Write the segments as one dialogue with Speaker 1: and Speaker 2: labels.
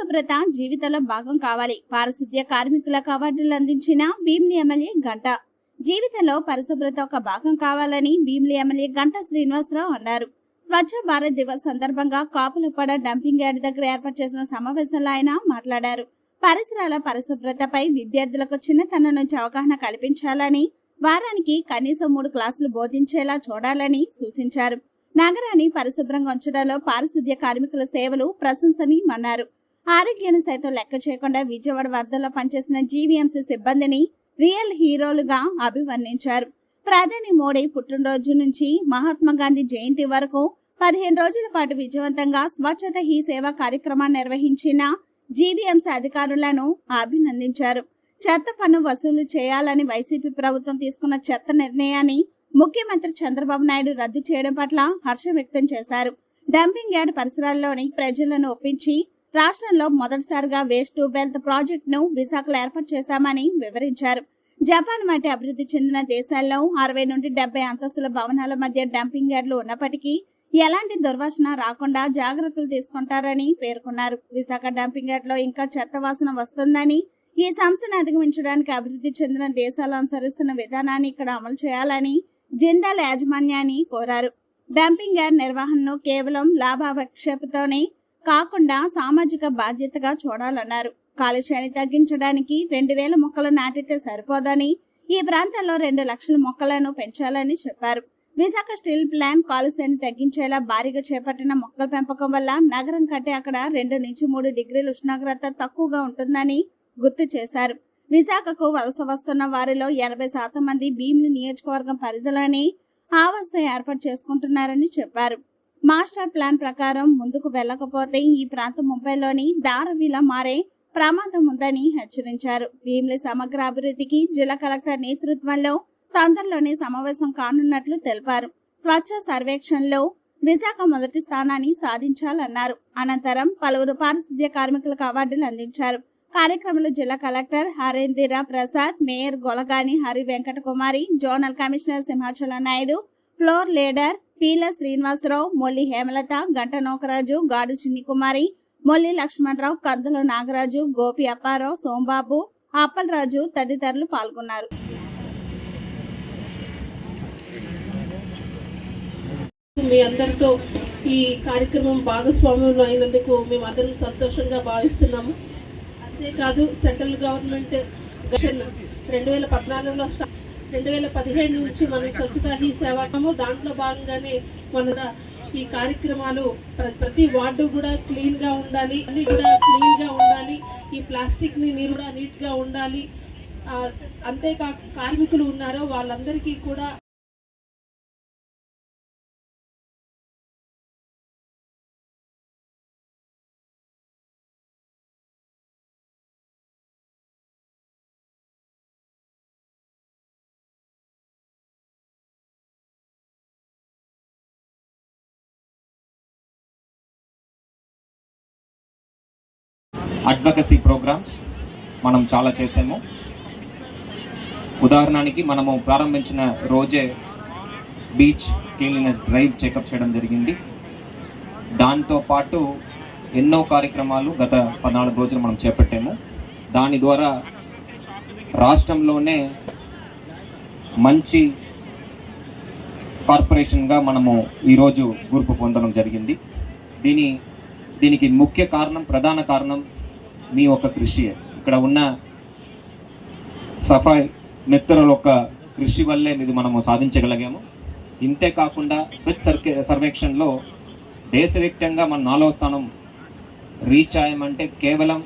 Speaker 1: పరిశుభ్రత జీవితంలో భాగం కావాలి. పారిశుద్ధ్య కార్మికులకు అవార్డులు అందించిన భీమిలి ఎమ్మెల్యే గంట. జీవితంలో పరిశుభ్రత ఒక భాగం కావాలని భీమిలి ఎమ్మెల్యే గంట శ్రీనివాసరావు అన్నారు. స్వచ్ఛ భారత్ దివస్ సందర్భంగా కాపులపడ డంపింగ్ యార్డ్ దగ్గర ఏర్పాటు చేసిన సమావేశంలో ఆయన మాట్లాడారు. పరిసరాల పరిశుభ్రతపై విద్యార్థులకు చిన్నతనం నుంచి అవగాహన కల్పించాలని వారానికి కనీసం మూడు క్లాసులు బోధించేలా చూడాలని సూచించారు. నగరాన్ని పరిశుభ్రంగా ఉంచడంలో పారిశుద్ధ్య కార్మికుల సేవలు ప్రశంసనీయమన్నారు. ఆరోగ్యాన్ని సైతం లెక్క చేయకుండా విజయవాడ వరదల్లో పనిచేసిన జీవీఎంసీ సిబ్బందిని రియల్ హీరోలుగా అభివర్ణించారు. ప్రధాని మోడీ పుట్టినరోజు నుంచి మహాత్మా గాంధీ జయంతి వరకు పదిహేను రోజుల పాటు విజయవంతంగా స్వచ్ఛత హీ సేవ కార్యక్రమాన్ని నిర్వహించిన జీవీఎంసీ అధికారులను అభినందించారు. చెత్త పన్ను వసూలు చేయాలని వైసీపీ ప్రభుత్వం తీసుకున్న చెత్త నిర్ణయాన్ని ముఖ్యమంత్రి చంద్రబాబు నాయుడు రద్దు చేయడం పట్ల హర్షం వ్యక్తం చేశారు. డంపింగ్ యార్డ్ పరిసరాల్లోని ప్రజలను ఒప్పించి రాష్ట్రంలో మొదటిసారిగా వేస్ట్ టు వెల్త్ ప్రాజెక్టును విశాఖలో ఏర్పాటు చేశామని వివరించారు. జపాన్ వంటి అభివృద్ధి చెందిన దేశాల్లో అరవై నుండి డెబ్బై అంతస్తుల భవనాల మధ్య డంపింగ్ యార్డులు ఉన్నప్పటికీ ఎలాంటి దుర్వాసన రాకుండా జాగ్రత్తలు తీసుకుంటారని పేర్కొన్నారు. విశాఖ డంపింగ్ యార్డులో ఇంకా చెత్త వాసన వస్తుందని ఈ సంస్థను అధిగమించడానికి అభివృద్ధి చెందిన దేశాలు అనుసరిస్తున్న విధానాన్ని ఇక్కడ అమలు చేయాలని జిందాల్ యాజమాన్యాన్ని కోరారు. డంపింగ్ యార్డ్ నిర్వహణను కేవలం లాభాపేక్షతోనే కాకుండా సామాజిక బాధ్యతగా చూడాలన్నారు. కాలుష్యాన్ని తగ్గించడానికి రెండు వేల మొక్కలు నాటితే సరిపోదని ఈ ప్రాంతంలో రెండు లక్షల మొక్కలను పెంచాలని చెప్పారు. విశాఖ స్టీల్ ప్లాంట్ కాలుష్యాన్ని తగ్గించేలా భారీగా చేపట్టిన మొక్కల పెంపకం వల్ల నగరం కంటే అక్కడ రెండు నుంచి మూడు డిగ్రీల ఉష్ణోగ్రత తక్కువగా ఉంటుందని గుర్తు చేశారు. విశాఖకు వలస వస్తున్న వారిలో ఎనభై శాతం మంది భీమిలి నియోజకవర్గం పరిధిలోని ఆవాస ఏర్పాటు చేసుకుంటున్నారని చెప్పారు. మాస్టర్ ప్లాన్ ప్రకారం ముందుకు వెళ్ళకపోతే ఈ ప్రాంతం ముంబైలోని దారవిలా మారే ప్రమాదం ఉందని హెచ్చరించారు. భీమిలి సమగ్ర అభివృద్ధికి జిల్లా కలెక్టర్ నేతృత్వంలో తొందరలోనే సమావేశం కానున్నట్లు తెలిపారు. స్వచ్ఛ సర్వేక్షణలో విశాఖ మొదటి స్థానాన్ని సాధించాలన్నారు. అనంతరం పలువురు పారిశుద్ధ్య కార్మికులకు అవార్డులు అందించారు. కార్యక్రమంలో జిల్లా collector Harendra Prasad mayor Golagani Hari Venkata Kumari zonal commissioner Simhachala Naidu floor leader Peela Srinivasarao Molli Hemalatha Ganta Nokaraju గాడు చిన్ని కుమారి మొల్లి లక్ష్మణరావు కందుల నాగరాజు గోపి అప్పారావు సోంబాబు అప్పలరాజు తదితరులు పాల్గొన్నారు.
Speaker 2: మీ అందరితో ఈ కార్యక్రమం భాగస్వామ్యంలో అయినందుకు మేము అందరం సంతోషంగా భావిస్తున్నాము. అంతేకాదు సెంట్రల్ గవర్నమెంట్ రెండు వేల పద్నాలుగులో రెండు వేల పదిహేడు నుంచి మనం స్వచ్ఛతా హీ సేవాము దాంట్లో భాగంగానే మన ఈ కార్యక్రమాలు ప్రతి వార్డు కూడా క్లీన్గా ఉండాలి అన్ని కూడా క్లీన్గా ఉండాలి ఈ ప్లాస్టిక్ని నీరు కూడా నీట్గా ఉండాలి అంతేకాక కార్మికులు ఉన్నారో వాళ్ళందరికీ కూడా
Speaker 3: అడ్వకసీ ప్రోగ్రామ్స్ మనం చాలా చేసాము ఉదాహరణకి మనము ప్రారంభించిన రోజే బీచ్ క్లీన్లీనెస్ డ్రైవ్ చెకప్ చేయడం జరిగింది. దాంతో పాటు ఎన్నో కార్యక్రమాలు గత పద్నాలుగు రోజులు మనం చేపట్టాము. దాని ద్వారా రాష్ట్రంలోనే మంచి కార్పొరేషన్గా మనము ఈరోజు గుర్పు పొందడం జరిగింది. దీని దీనికి ముఖ్య కారణం ప్రధాన కారణం మీ ఒక కృషి. ఇక్కడ ఉన్న సఫాయి మిత్రుల యొక్క కృషి వల్లే ఇది మనము సాధించగలిగాము. ఇంతే కాకుండా స్వచ్ఛ సర్కే సర్వేక్షణలో దేశవ్యాప్తంగా మన నాలుగో స్థానం రీచ్ అయ్యామంటే కేవలం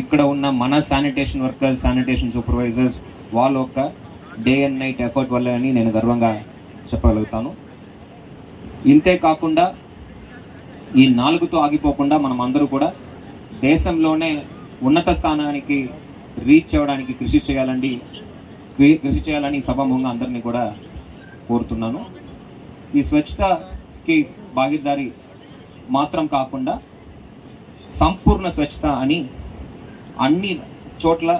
Speaker 3: ఇక్కడ ఉన్న మన శానిటేషన్ వర్కర్స్ శానిటేషన్ సూపర్వైజర్స్ వాళ్ళ యొక్క డే అండ్ నైట్ ఎఫర్ట్ వల్లే అని నేను గర్వంగా చెప్పగలుగుతాను. ఇంతే కాకుండా ఈ నాలుగుతో ఆగిపోకుండా మనం అందరూ కూడా దేశంలోనే ఉన్నత స్థానానికి రీచ్ అవ్వడానికి కృషి చేయాలండి. కృషి చేయాలని సభాముఖంగా అందరినీ కూడా కోరుతున్నాను. ఈ స్వచ్ఛతకి భాగీదారి మాత్రం కాకుండా సంపూర్ణ స్వచ్ఛత అని అన్ని చోట్ల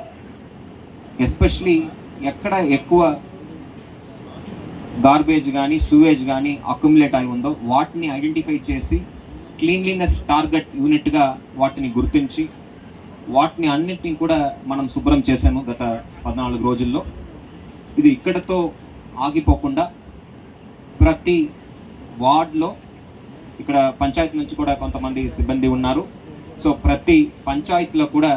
Speaker 3: ఎస్పెషలీ ఎక్కడ ఎక్కువ గార్బేజ్ కానీ సూవేజ్ కానీ అక్యుములేట్ అయి ఉందో వాటిని ఐడెంటిఫై చేసి క్లీన్లీనెస్ టార్గెట్ యూనిట్గా వాటిని గుర్తించి వాటిని అన్నిటిని కూడా మనం శుభ్రం చేశాము గత పద్నాలుగు రోజుల్లో. ఇది ఇక్కడతో ఆగిపోకుండా ప్రతి వార్డ్లో ఇక్కడ పంచాయతీ నుంచి కూడా కొంతమంది సిబ్బంది ఉన్నారు. సో ప్రతి పంచాయతీలో కూడా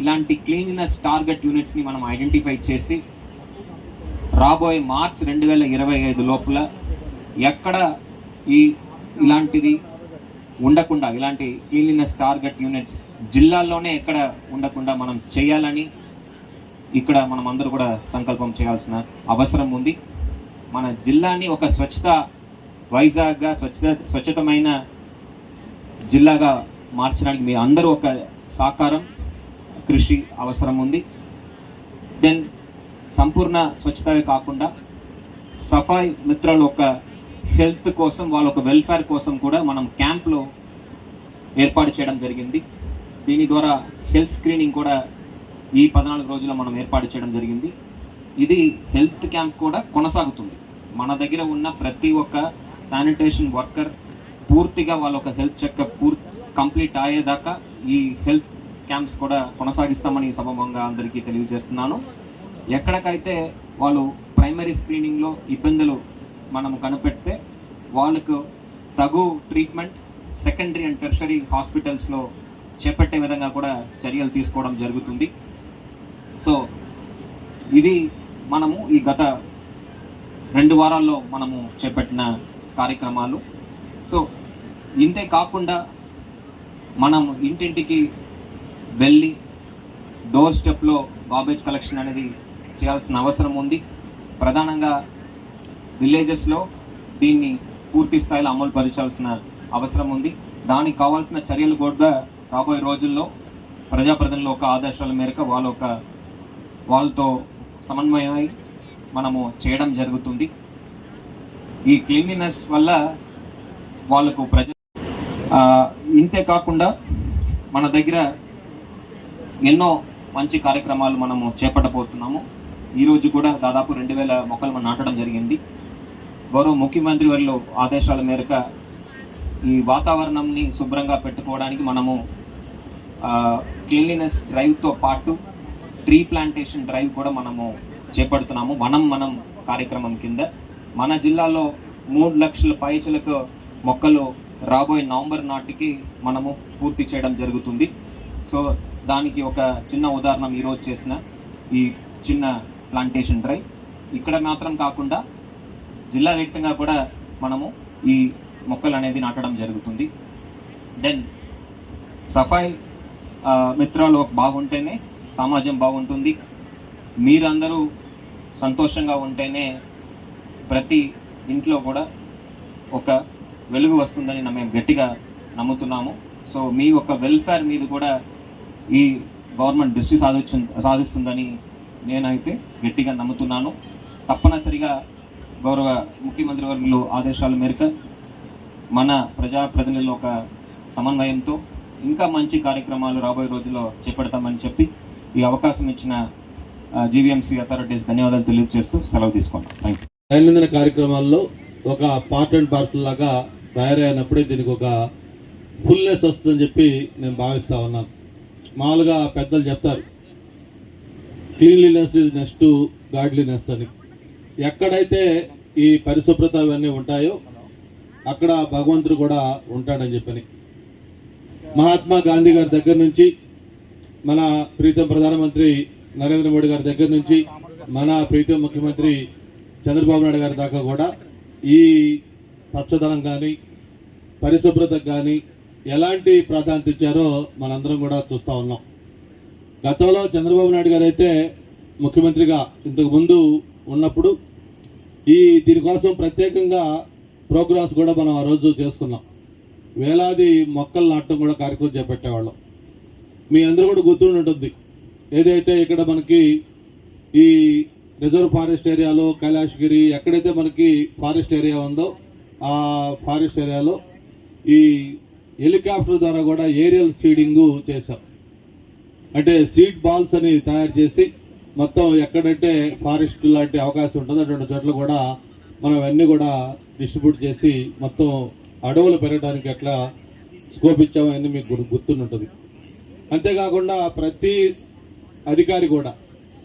Speaker 3: ఇలాంటి క్లీన్లీనెస్ టార్గెట్ యూనిట్స్ని మనం ఐడెంటిఫై చేసి రాబోయే మార్చ్ రెండు వేల ఇరవై ఐదు లోపల ఎక్కడ ఈ ఇలాంటిది ఉండకుండా ఇలాంటి క్లీన్లీనెస్ టార్గెట్ యూనిట్స్ జిల్లాల్లోనే ఎక్కడ ఉండకుండా మనం చేయాలని ఇక్కడ మనం అందరూ కూడా సంకల్పం చేయాల్సిన అవసరం ఉంది. మన జిల్లాని ఒక స్వచ్ఛత వైజాగ్గా స్వచ్ఛత స్వచ్ఛతమైన జిల్లాగా మార్చడానికి మీ అందరూ ఒక సహకారం కృషి అవసరం ఉంది. దెన్ సంపూర్ణ స్వచ్ఛతవే కాకుండా సఫాయి మిత్రులు ఒక హెల్త్ కోసం వాళ్ళ ఒక వెల్ఫేర్ కోసం కూడా మనం క్యాంప్లో ఏర్పాటు చేయడం జరిగింది. దీని ద్వారా హెల్త్ స్క్రీనింగ్ కూడా ఈ పద్నాలుగు రోజుల్లో మనం ఏర్పాటు చేయడం జరిగింది. ఇది హెల్త్ క్యాంప్ కూడా కొనసాగుతుంది. మన దగ్గర ఉన్న ప్రతి ఒక్క శానిటేషన్ వర్కర్ పూర్తిగా వాళ్ళ ఒక హెల్త్ చెకప్ పూర్తి కంప్లీట్ అయ్యేదాకా ఈ హెల్త్ క్యాంప్స్ కూడా కొనసాగిస్తామని ఈ అందరికీ తెలియజేస్తున్నాను. ఎక్కడికైతే వాళ్ళు ప్రైమరీ స్క్రీనింగ్లో ఇబ్బందులు మనం కనిపెడితే వాళ్ళకు తగు ట్రీట్మెంట్ సెకండరీ అండ్ టెర్షరీ హాస్పిటల్స్లో చేపట్టే విధంగా కూడా చర్యలు తీసుకోవడం జరుగుతుంది. సో ఇది మనము ఈ గత రెండు వారాల్లో మనము చేపట్టిన కార్యక్రమాలు. సో ఇంతే కాకుండా మనం ఇంటింటికి వెళ్ళి డోర్ స్టెప్లో గార్బేజ్ కలెక్షన్ అనేది చేయాల్సిన అవసరం ఉంది. ప్రధానంగా విలేజెస్లో దీన్ని పూర్తి స్థాయిలో అమలు పరచాల్సిన అవసరం ఉంది. దానికి కావాల్సిన చర్యలు కూడా రాబోయే రోజుల్లో ప్రజాప్రతినిధుల ఒక ఆదర్శాల మేరకు వాళ్ళ ఒక వాళ్ళతో సమన్వయమై మనము చేయడం జరుగుతుంది. ఈ క్లీన్లీనెస్ వల్ల వాళ్ళకు ప్రజ ఇంతే కాకుండా మన దగ్గర ఎన్నో మంచి కార్యక్రమాలు మనము చేపట్టబోతున్నాము. ఈరోజు కూడా దాదాపు రెండు వేల మొక్కలు మనం నాటడం జరిగింది. గౌరవ ముఖ్యమంత్రి వారిలో ఆదేశాల మేరకు ఈ వాతావరణంని శుభ్రంగా పెట్టుకోవడానికి మనము క్లీన్లీనెస్ డ్రైవ్తో పాటు ట్రీ ప్లాంటేషన్ డ్రైవ్ కూడా మనము చేపడుతున్నాము. వనం మనం కార్యక్రమం కింద. మన జిల్లాలో మూడు లక్షల పైచలకు మొక్కలు రాబోయే నవంబర్ నాటికి మనము పూర్తి చేయడం జరుగుతుంది. సో దానికి ఒక చిన్న ఉదాహరణ ఈరోజు చేసిన ఈ చిన్న ప్లాంటేషన్ డ్రైవ్ ఇక్కడ మాత్రం కాకుండా జిల్లా వ్యాప్తంగా కూడా మనము ఈ మొక్కలు అనేది నాటడం జరుగుతుంది. దెన్ సఫాయి మిత్రాలు బాగుంటేనే సమాజం బాగుంటుంది. మీరందరూ సంతోషంగా ఉంటేనే ప్రతి ఇంట్లో కూడా ఒక వెలుగు వస్తుందని మేము గట్టిగా నమ్ముతున్నాము. సో మీ యొక్క వెల్ఫేర్ మీద కూడా ఈ గవర్నమెంట్ దృష్టి సాధించు సాధిస్తుందని నేనైతే గట్టిగా నమ్ముతున్నాను. తప్పనిసరిగా గౌరవ ముఖ్యమంత్రి వర్గులు ఆదేశాల మేరకు మన ప్రజాప్రతినిధుల ఒక సమన్వయంతో ఇంకా మంచి కార్యక్రమాలు రాబోయే రోజుల్లో చేపడతామని చెప్పి ఈ అవకాశం ఇచ్చిన జీవీఎంసీ అథారిటీస్ ధన్యవాదాలు తెలియజేస్తూ సెలవు తీసుకుంటాం థ్యాంక్ యూ
Speaker 4: దైనందిన కార్యక్రమాల్లో ఒక పార్ట్ అండ్ పార్సల్ లాగా తయారైనప్పుడే దీనికి ఒక ఫుల్నెస్ వస్తుందని చెప్పి నేను భావిస్తా ఉన్నాను. మామూలుగా పెద్దలు చెప్తారు క్లీన్లీనెస్ ఇస్ నెక్స్ట్ గాడ్లీనెస్ అని. ఎక్కడైతే ఈ పరిశుభ్రత ఇవన్నీ ఉంటాయో అక్కడ భగవంతుడు కూడా ఉంటాడని చెప్పని. మహాత్మా గాంధీ గారి దగ్గర నుంచి మన ప్రీతం ప్రధానమంత్రి నరేంద్ర మోడీ గారి దగ్గర నుంచి మన ప్రీతం ముఖ్యమంత్రి చంద్రబాబు నాయుడు గారి దాకా కూడా ఈ పచ్చదనం కానీ పరిశుభ్రతకు కానీ ఎలాంటి ప్రాధాన్యత ఇచ్చారో మనందరం కూడా చూస్తూ ఉన్నాం. గతంలో చంద్రబాబు నాయుడు గారు అయితే ముఖ్యమంత్రిగా ఇంతకు ముందు ఉన్నప్పుడు ఈ దీనికోసం ప్రత్యేకంగా ప్రోగ్రామ్స్ కూడా మనం ఆ రోజు చేసుకున్నాం. వేలాది మొక్కలు నాటడం కూడా కార్యక్రమం చేపట్టేవాళ్ళం. మీ అందరూ కూడా గుర్తుండి ఉంటుంది ఏదైతే ఇక్కడ మనకి ఈ రిజర్వ్ ఫారెస్ట్ ఏరియాలో కైలాసగిరి ఎక్కడైతే మనకి ఫారెస్ట్ ఏరియా ఉందో ఆ ఫారెస్ట్ ఏరియాలో ఈ హెలికాప్టర్ ద్వారా కూడా ఏరియల్ సీడింగు చేశాం. అంటే సీడ్ బాల్స్ అని తయారు చేసి మొత్తం ఎక్కడంటే ఫారెస్ట్ లాంటి అవకాశం ఉంటుందో. అటువంటి చోట్ల కూడా మనం అన్నీ కూడా డిస్ట్రిబ్యూట్ చేసి మొత్తం అడవులు పెరగడానికి ఎట్లా స్కోప్ ఇచ్చాము అని మీకు గుర్తుంటుంది అంతేకాకుండా ప్రతి అధికారి కూడా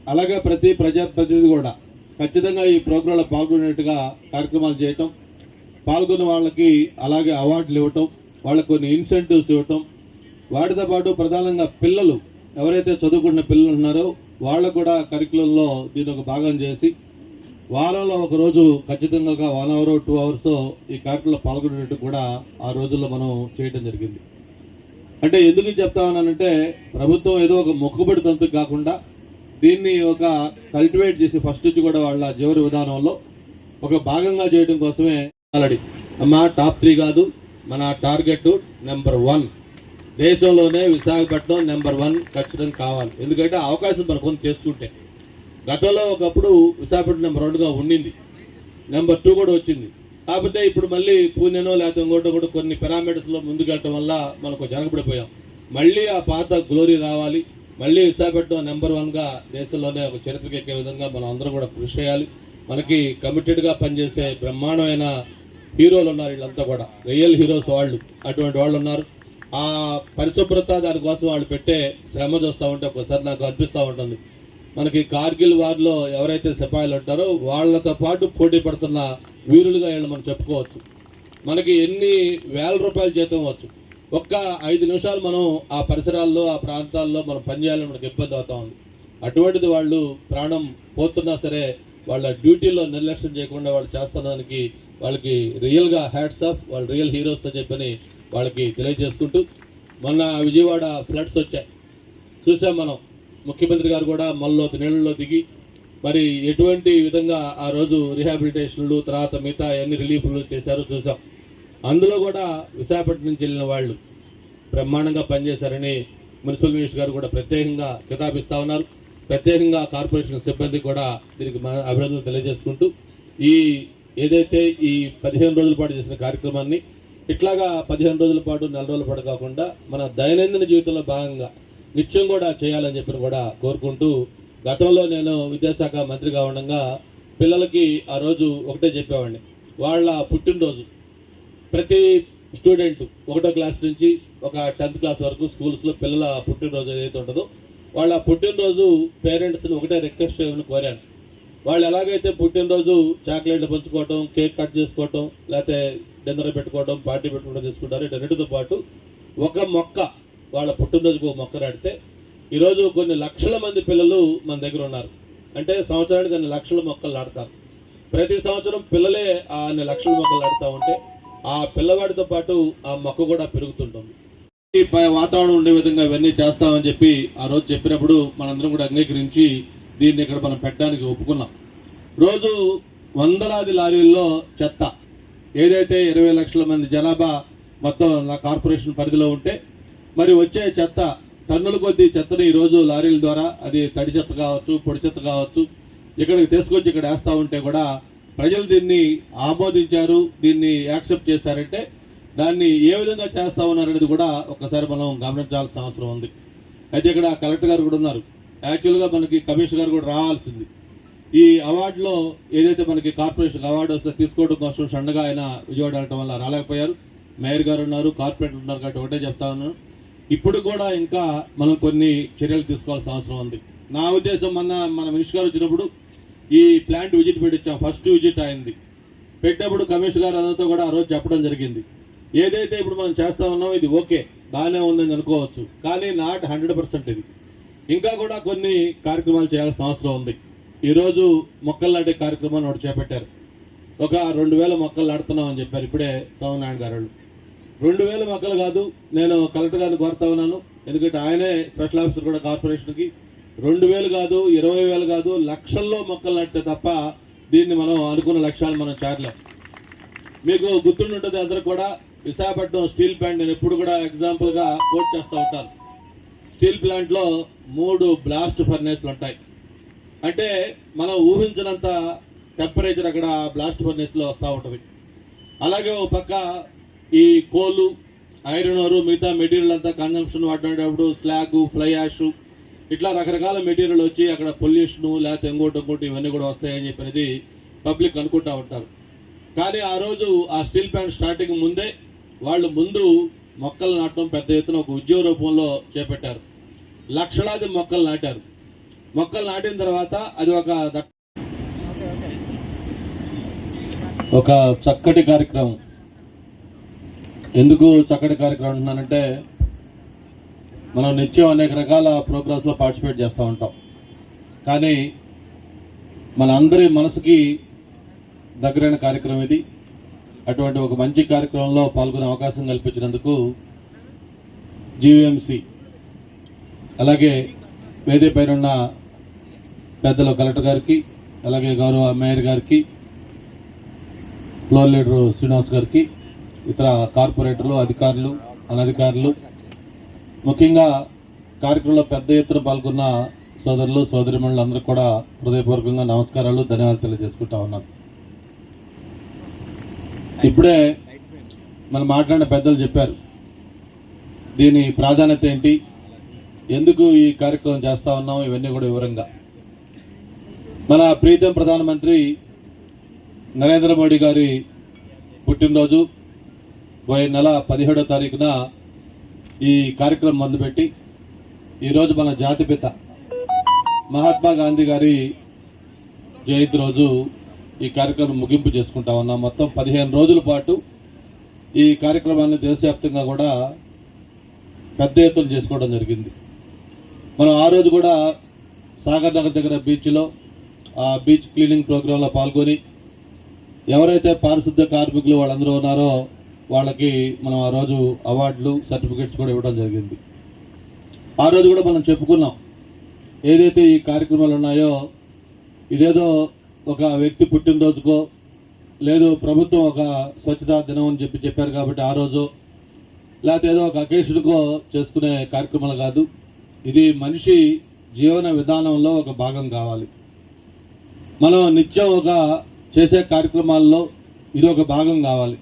Speaker 4: అలాగే ప్రతి ప్రజాప్రతినిధి కూడా ఖచ్చితంగా ఈ ప్రోగ్రాంలో పాల్గొనేట్టుగా కార్యక్రమాలు చేయటం పాల్గొన్న వాళ్ళకి అలాగే అవార్డులు ఇవ్వటం వాళ్ళకి కొన్ని ఇన్సెంటివ్స్ ఇవ్వటం వాటితో పాటు ప్రధానంగా పిల్లలు ఎవరైతే చదువుకున్న పిల్లలు ఉన్నారో వాళ్ళకు కూడా కరికులంలో దీని ఒక భాగం చేసి వారంలో ఒక రోజు ఖచ్చితంగా వన్ అవర్ టూ అవర్స్ ఈ కార్యక్రమంలో పాల్గొనేటట్టు కూడా ఆ రోజుల్లో మనం చేయడం జరిగింది. అంటే ఎందుకు చెప్తా ఉన్నానంటే ప్రభుత్వం ఏదో ఒక మొక్కుబడి తంతు కాకుండా దీన్ని ఒక కల్టివేట్ చేసి ఫస్ట్ నుంచి కూడా వాళ్ళ జీవన విధానంలో ఒక భాగంగా చేయడం కోసమే ఆల్రెడీ అమ్మ టాప్ త్రీ కాదు మన టార్గెట్ నెంబర్ వన్ దేశంలోనే విశాఖపట్నం నెంబర్ వన్ ఖచ్చితంగా కావాలి. ఎందుకంటే అవకాశం మనం ఉంది చేసుకుంటే. గతంలో ఒకప్పుడు విశాఖపట్నం నెంబర్ రెండుగా ఉండింది. నెంబర్ టూ కూడా వచ్చింది. కాకపోతే ఇప్పుడు మళ్ళీ పూణెనో లేకపోతే ఇంకోటో కూడా కొన్ని పిరామిడ్స్లో ముందుకెళ్ళటం వల్ల మనకు జరగబడిపోయాం. మళ్ళీ ఆ పాత గ్లోరీ రావాలి. మళ్ళీ విశాఖపట్నం నెంబర్ వన్గా దేశంలోనే ఒక చరిత్రకి ఎక్కే విధంగా మనం అందరం కూడా కృషి చేయాలి. మనకి కమిటెడ్గా పనిచేసే బ్రహ్మాండమైన హీరోలు ఉన్నారు వీళ్ళంతా కూడా. రియల్ హీరోస్ వాళ్ళు. అటువంటి వాళ్ళు ఉన్నారు. ఆ పరిశుభ్రత దానికోసం వాళ్ళు పెట్టే శ్రమ చూస్తూ ఉంటే ఒకసారి నాకు అనిపిస్తూ ఉంటుంది. మనకి కార్గిల్ వార్లో ఎవరైతే సిపాయిలు ఉంటారో వాళ్ళతో పాటు పోటీ పడుతున్న వీరులుగా వీళ్ళు మనం చెప్పుకోవచ్చు. మనకి ఎన్ని వేల రూపాయల జీతం వచ్చు ఒక్క ఐదు నిమిషాలు మనం ఆ పరిసరాల్లో ఆ ప్రాంతాల్లో మనం పనిచేయాలని మనకి ఇబ్బంది అవుతా ఉంది. అటువంటిది వాళ్ళు ప్రాణం పోతున్నా సరే వాళ్ళ డ్యూటీలో నిర్లక్ష్యం చేయకుండా వాళ్ళు చేస్తున్న దానికి వాళ్ళకి రియల్గా హ్యాట్స్ ఆఫ్ వాళ్ళు రియల్ హీరోస్ అని చెప్పని వాళ్ళకి తెలియజేసుకుంటూ మొన్న విజయవాడ ఫ్లడ్స్ వచ్చాయి. చూసాం మనం. ముఖ్యమంత్రి గారు కూడా మళ్ళీ నీళ్ళలో దిగి మరి ఎటువంటి విధంగా ఆ రోజు రిహాబిలిటేషన్లు తర్వాత మిగతా అన్ని రిలీఫ్లు చేశారో చూసాం. అందులో కూడా విశాఖపట్నం నుంచి వెళ్ళిన వాళ్ళు బ్రహ్మాండంగా పనిచేశారని మున్సిపల్ మినిస్టర్ గారు కూడా ప్రత్యేకంగా కితాబిస్తూ ఉన్నారు. ప్రత్యేకంగా కార్పొరేషన్ సిబ్బంది కూడా దీనికి మన అభినందనలు తెలియజేసుకుంటూ ఈ ఏదైతే ఈ పదిహేను రోజుల పాటు చేసిన కార్యక్రమాన్ని ఇట్లాగా పదిహేను రోజుల పాటు నెల రోజుల పాటు కాకుండా మన దైనందిన జీవితంలో భాగంగా నిత్యం కూడా చేయాలని చెప్పి కూడా కోరుకుంటూ గతంలో నేను విద్యాశాఖ మంత్రిగా ఉండగా పిల్లలకి ఆ రోజు ఒకటే చెప్పేవాడిని. వాళ్ళ పుట్టినరోజు. ప్రతి స్టూడెంట్ ఒకటో క్లాస్ నుంచి ఒక టెన్త్ క్లాస్ వరకు స్కూల్స్లో పిల్లల పుట్టినరోజు ఏదైతే ఉంటుందో వాళ్ళ పుట్టినరోజు పేరెంట్స్ని ఒకటే రిక్వెస్ట్ చేయమని కోరాను. వాళ్ళు ఎలాగైతే పుట్టినరోజు చాక్లెట్లు పంచుకోవటం కేక్ కట్ చేసుకోవటం లేకపోతే డిన్నర్ పెట్టుకోవడం పార్టీ పెట్టుకోవడం చేసుకుంటారు. వీటన్నిటితో పాటు ఒక మొక్క వాళ్ళ పుట్టినరోజుకు ఒక మొక్క నాటితే ఈరోజు కొన్ని లక్షల మంది పిల్లలు మన దగ్గర ఉన్నారు. అంటే సంవత్సరానికి కొన్ని లక్షల మొక్కలు నాటుతారు. ప్రతి సంవత్సరం పిల్లలే ఆ అన్ని లక్షల మొక్కలు నాటుతూ ఉంటే ఆ పిల్లవాడితో పాటు ఆ మొక్క కూడా పెరుగుతుంటుంది. ఈ వాతావరణం ఉండే విధంగా ఇవన్నీ చేస్తామని చెప్పి ఆ రోజు చెప్పినప్పుడు మనందరం కూడా అంగీకరించి దీన్ని ఇక్కడ మనం పెట్టడానికి ఒప్పుకున్నాం. రోజు వందలాది లారీల్లో చెత్త ఏదైతే ఇరవై లక్షల మంది జనాభా మొత్తం నా కార్పొరేషన్ పరిధిలో ఉంటే మరి వచ్చే చెత్త టన్నుల కొద్దీ చెత్తని ఈరోజు లారీల ద్వారా అది తడి చెత్త కావచ్చు పొడి చెత్త కావచ్చు ఇక్కడికి తీసుకొచ్చి ఇక్కడ వేస్తూ ఉంటే కూడా ప్రజలు దీన్ని ఆమోదించారు దీన్ని యాక్సెప్ట్ చేశారంటే దాన్ని ఏ విధంగా చేస్తా ఉన్నారనేది కూడా ఒకసారి మనం గమనించాల్సిన అవసరం ఉంది. అయితే ఇక్కడ కలెక్టర్ గారు కూడా ఉన్నారు. యాక్చువల్గా మనకి కమిషనర్ గారు కూడా రావాల్సింది. ఈ అవార్డులో ఏదైతే మనకి కార్పొరేషన్ అవార్డు వస్తే తీసుకోవడం కోసం షండగా ఆయన విజయవాడ వెళ్ళడం వల్ల రాలేకపోయారు. మేయర్ గారు ఉన్నారు కార్పొరేటర్ ఉన్నారు కాబట్టి ఒకటే చెప్తా ఉన్నాను. ఇప్పుడు కూడా ఇంకా మనం కొన్ని చర్యలు తీసుకోవాల్సిన అవసరం ఉంది. నా ఉద్దేశం మొన్న మన మినిస్టర్ గారు వచ్చినప్పుడు ఈ ప్లాంట్ విజిట్ పెట్టించాం ఫస్ట్ విజిట్ అయింది. పెట్టినప్పుడు కమిషనర్ గారు అందరితో కూడా ఆ రోజు చెప్పడం జరిగింది. ఏదైతే ఇప్పుడు మనం చేస్తా ఉన్నామో ఇది ఓకే బాగానే ఉందని అనుకోవచ్చు. కానీ నాట్ హండ్రెడ్ పర్సెంట్ ఇది. ఇంకా కూడా కొన్ని కార్యక్రమాలు చేయాల్సిన అవసరం ఉంది. ఈరోజు మొక్కలు నాటే కార్యక్రమాన్ని ఒకటి చేపట్టారు. ఒక రెండు వేల మొక్కలు నాటుతున్నాం అని చెప్పారు ఇప్పుడే సోమనారాయణ గారు రెండు వేల మొక్కలు కాదు నేను కలెక్టర్ గారిని కోరుతా ఉన్నాను. ఎందుకంటే ఆయనే స్పెషల్ ఆఫీసర్ కూడా కార్పొరేషన్కి. రెండు వేలు కాదు ఇరవై వేలు కాదు లక్షల్లో మొక్కలు నాటితే తప్ప దీన్ని మనం అనుకున్న లక్ష్యాలు మనం చేరలేం. మీకు గుర్తుండుంటుంది అందరూ కూడా విశాఖపట్నం స్టీల్ ప్లాంట్ నేను ఎప్పుడు కూడా ఎగ్జాంపుల్గా కోట్ చేస్తూ ఉంటాను. స్టీల్ ప్లాంట్లో మూడు బ్లాస్ట్ ఫర్నేస్లు ఉంటాయి అంటే మనం ఊహించినంత టెంపరేచర్ అక్కడ బ్లాస్ట్ ఫర్నేస్లో వస్తూ ఉంటుంది. అలాగే ఒక పక్క ఈ కోలు ఐరన్ ఓరు మిగతా మెటీరియల్ అంతా కన్జంప్షన్ వాడినప్పుడు స్లాగ్ ఫ్లై యాష్ ఇట్లా రకరకాల మెటీరియల్ వచ్చి అక్కడ పొల్యూషన్ లేకపోతే ఇంకోటి ఇంకోటి ఇవన్నీ కూడా వస్తాయని చెప్పినది పబ్లిక్ అనుకుంటూ ఉంటారు. కానీ ఆ రోజు ఆ స్టీల్ ప్లాంట్ స్టార్టింగ్ ముందే వాళ్ళు ముందు మొక్కలు నాటడం పెద్ద ఎత్తున ఒక ఉద్యోగ రూపంలో చేపట్టారు. లక్షలాది మొక్కలు నాటారు. మొక్కలు నాటిన తర్వాత అది ఒక ఒక చక్కటి కార్యక్రమం. ఎందుకు చక్కటి కార్యక్రమం అంటున్నానంటే మనం నిత్యం అనేక రకాల ప్రోగ్రామ్స్లో పార్టిసిపేట్ చేస్తూ ఉంటాం. కానీ మన అందరి మనసుకి దగ్గరైన కార్యక్రమం ఇది. అటువంటి ఒక మంచి కార్యక్రమంలో పాల్గొనే అవకాశం కల్పించినందుకు జీవీఎంసీ అలాగే వేదిక పైన ఉన్న పెద్దలు కలెక్టర్ గారికి అలాగే గౌరవ మేయర్ గారికి ఫ్లోర్ లీడర్ శ్రీనివాస్ గారికి ఇతర కార్పొరేటర్లు అధికారులు అనధికారులు ముఖ్యంగా కార్యక్రమంలో పెద్ద ఎత్తున పాల్గొన్న సోదరులు సోదరిమణులు అందరూ కూడా హృదయపూర్వకంగా నమస్కారాలు ధన్యవాదాలు తెలియజేసుకుంటా ఉన్నాను ఇప్పుడే మనం మాట్లాడిన పెద్దలు చెప్పారు దీని ప్రాధాన్యత ఏంటి ఎందుకు ఈ కార్యక్రమం చేస్తా ఉన్నాం ఇవన్నీ కూడా వివరంగా. మన ప్రీతం ప్రధానమంత్రి నరేంద్ర మోడీ గారి పుట్టినరోజు పోయిన నెల పదిహేడో తారీఖున ఈ కార్యక్రమం మొదలుపెట్టి ఈరోజు మన జాతిపిత మహాత్మా గాంధీ గారి జయంతి రోజు ఈ కార్యక్రమం ముగింపు చేసుకుంటా ఉన్నాం. మొత్తం పదిహేను రోజుల పాటు ఈ కార్యక్రమాన్ని దేశవ్యాప్తంగా కూడా పెద్ద ఎత్తున చేసుకోవడం జరిగింది. మనం ఆ రోజు కూడా సాగర్ నగర్ దగ్గర బీచ్లో బీచ్ క్లీనింగ్ ప్రోగ్రాంలో పాల్గొని ఎవరైతే పారిశుద్ధ్య కార్మికులు వాళ్ళందరూ ఉన్నారో వాళ్ళకి మనం ఆ రోజు అవార్డులు సర్టిఫికెట్స్ కూడా ఇవ్వడం జరిగింది. ఆ రోజు కూడా మనం చెప్పుకున్నాం. ఏదైతే ఈ కార్యక్రమాలు ఉన్నాయో ఇదేదో ఒక వ్యక్తి పుట్టినరోజుకో లేదు ప్రభుత్వం ఒక స్వచ్ఛతా దినం అని చెప్పి చెప్పారు కాబట్టి ఆ రోజు లేకపోతే ఏదో ఒక అకేషన్కో చేసుకునే కార్యక్రమాలు కాదు. ఇది మనిషి జీవన విధానంలో ఒక భాగం కావాలి. మనం నిత్యం ఒక చేసే కార్యక్రమాల్లో ఇది ఒక భాగం కావాలి.